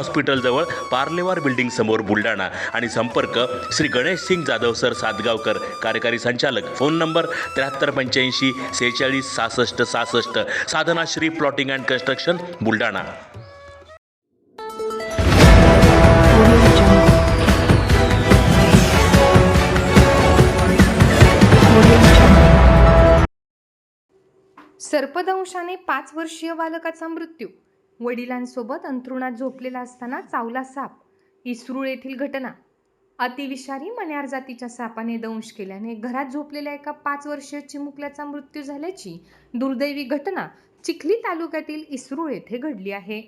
हॉस्पिटलजवळ Parlewar building समोर बुलढाणा. आणि संपर्क श्री गणेश सिंग जाधव सर सातगावकर कार्यकारी संचालक. फोन नंबर त्र्याहत्तर पंच्याऐंशी सेहेचाळीस सहासष्ट सहासष्ट. Sadhana Shri plotting and construction Buldhana. सर्पदंशाने पाच वर्षीय बालकाचा मृत्यू. वडिलांसोबत अंथरुणात झोपलेला असताना चावला साप इस्रूळ येथील घटना. अतिविषारी मण्यार जातीच्या सापाने दंश केल्याने घरात झोपलेल्या एका पाच वर्षीय चिमुकल्याचा मृत्यू झाल्याची दुर्दैवी घटना चिखली तालुक्यातील इस्रूळ येथे घडली आहे.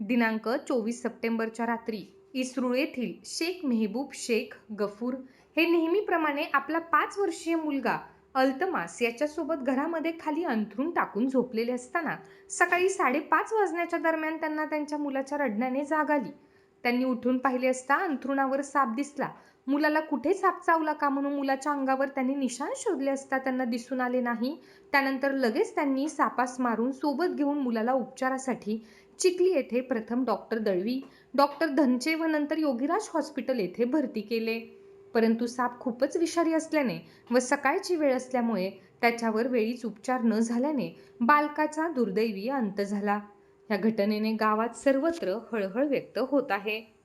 दिनांक चोवीस सप्टेंबरच्या रात्री इस्रूळ येथील शेख मेहबूब शेख गफूर हे नेहमीप्रमाणे आपला पाच वर्षीय मुलगा अल्तमास याच्यासोबत घरामध्ये खाली अंथरूण टाकून झोपलेले असताना सकाळी साडेपाच वाजण्याच्या दरम्यान त्यांना त्यांच्या मुलाच्या रडण्याने जाग आली. त्यांनी उठून पाहिले असता अंथरुणावर साप दिसला. मुलाला कुठे साप चावला का म्हणून मुलाच्या अंगावर त्यांनी निशाण शोधले असता त्यांना दिसून आले नाही. त्यानंतर लगेच त्यांनी सापास मारून सोबत घेऊन मुलाला उपचारासाठी चिखली येथे प्रथम डॉक्टर दळवी डॉक्टर धनचे व नंतर योगीराज हॉस्पिटल येथे भरती केले. परंतु साप खूपच विषारी असल्याने व सकाळची वेळ असल्यामुळे त्याच्यावर वेळीच उपचार न झाल्याने बालकाचा दुर्दैवी अंत झाला. या घटनेने गावात सर्वत्र हळहळ व्यक्त होत आहे.